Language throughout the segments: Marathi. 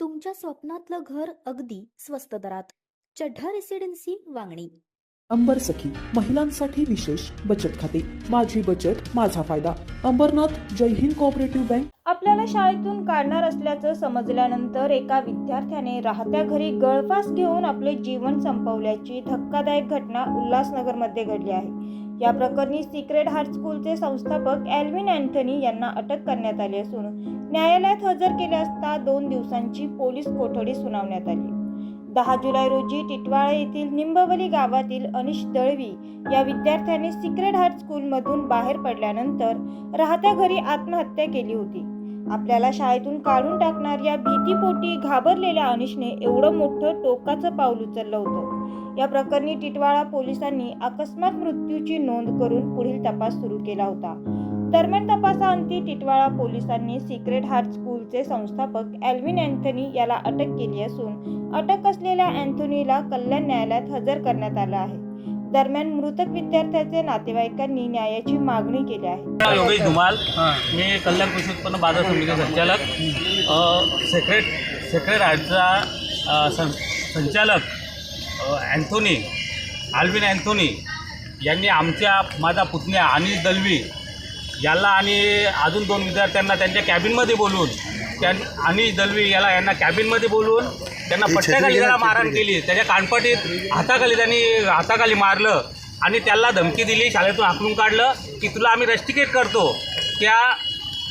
तुमच्या स्वप्नातलं घर अगदी स्वस्त दरात. चढ्ढा रेसिडेन्सी वांगणी. अंबर सखी महिलांसाठी विशेष बचत खाते. माझी बचत माझा फायदा. अंबरनाथ जय हिंद कोऑपरेटिव्ह बँक आपल्याला शाळेतून काढणार असल्याचं समजल्यानंतर एका विद्यार्थ्याने राहत्या घरी गळफास घेऊन आपले जीवन संपवल्याची धक्कादायक घटना उल्हासनगरमध्ये घडली आहे. या प्रकरणी सिक्रेट हार्ट स्कूलचे संस्थापक एल्विन अँथनी यांना अटक करण्यात आली असून न्यायालयात हजर केले असता दोन दिवसांची पोलीस कोठडी सुनावण्यात आली. दहा जुलै रोजी टिटवाळा येथील निंबवली गावातील अनिश दळवी या विद्यार्थ्याने सिक्रेट हार्ट स्कूलमधून बाहेर पडल्यानंतर राहत्या घरी आत्महत्या केली होती. आपल्याला शाळेतून काढून टाकणार या भीतीपोटी घाबरलेल्या अनिशने एवढं मोठं टोकाचं पाऊल उचललं होतं. या प्रकरणी टिटवाळा पोलिसांनी अकस्मात मृत्यूची नोंद करून पुढील तपास सुरू केला होता. दरम्यान तपासाअंती टिटवाळा पोलिसांनी सिक्रेट हार्ट स्कूलचे संस्थापक एल्विन अँथनी याला अटक केली असून अटक असलेल्या अँथोनीला कल्याण न्यायालयात हजर करण्यात आलं आहे. दरम्यान मृतक विद्यार्थ्याचे नातेवाईकांनी न्यायाची मागणी केली आहे. योगेश धुमाल मी कल्याण कृषी उत्पन्न बाजार समिती संचालक. सेक्रेट सेक्रेट आर्टचा संचालक अँथोनी आल्विन अँथोनी यांनी आमच्या माझा पुतण्या अनिल दलवी याला आणि अजून दोन विद्यार्थ्यांना त्यांच्या कॅबिनमध्ये बोलून त्या अनिल दलवी याला यांना कॅबिनमध्ये बोलून त्यांना पट्ट्याखाली त्याला मारहाण केली त्याच्या कानपटीत हाताखाली त्यांनी हाताखाली मारलं आणि त्याला धमकी दिली शाळेतून हाकलून काढलं की तुला आम्ही रस्टिकेट करतो त्या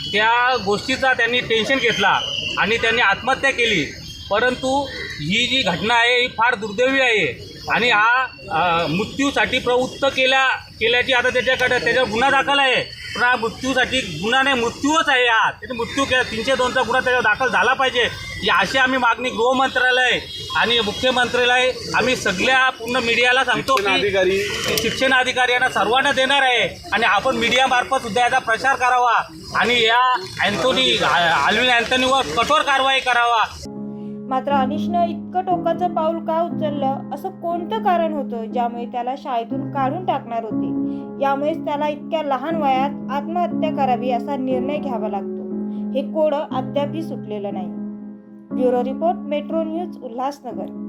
त्या गोष्टीचा त्यांनी टेन्शन घेतला आणि त्यांनी आत्महत्या केली परंतु ही जी घटना आहे ही फार दुर्दैवी आहे. आणि हा मृत्यूसाठी प्रवृत्त केल्या केल्याची आता त्याच्याकडे त्याच्यावर गुन्हा दाखल आहे. पण हा मृत्यूसाठी गुन्हा नाही मृत्यूच आहे हा. त्याने मृत्यू केला तीनशे दोनचा गुन्हा त्याच्यावर दाखल झाला पाहिजे. ही अशी आम्ही मागणी गृहमंत्रालय आणि मुख्यमंत्र्यालय आम्ही सगळ्या पूर्ण मीडियाला सांगतो की शिक्षण अधिकारी यांना सर्वांना देणार आहे. आणि आपण मीडियामार्फत सुद्धा याचा प्रचार करावा. आणि या अँथोनी आल्विन अँथोनीवर कठोर कारवाई करावा. मात्र अनिशनं इतकं टोकाचं पाऊल का उचललं? असं कोणतं कारण होतं ज्यामुळे त्याला शाळेतून काढून टाकणार होते? यामुळेच त्याला इतक्या लहान वयात आत्महत्या करावी असा निर्णय घ्यावा लागतो. हे कोडं अद्यापही सुटलेलं नाही. Bureau report metro news Ulhasnagar.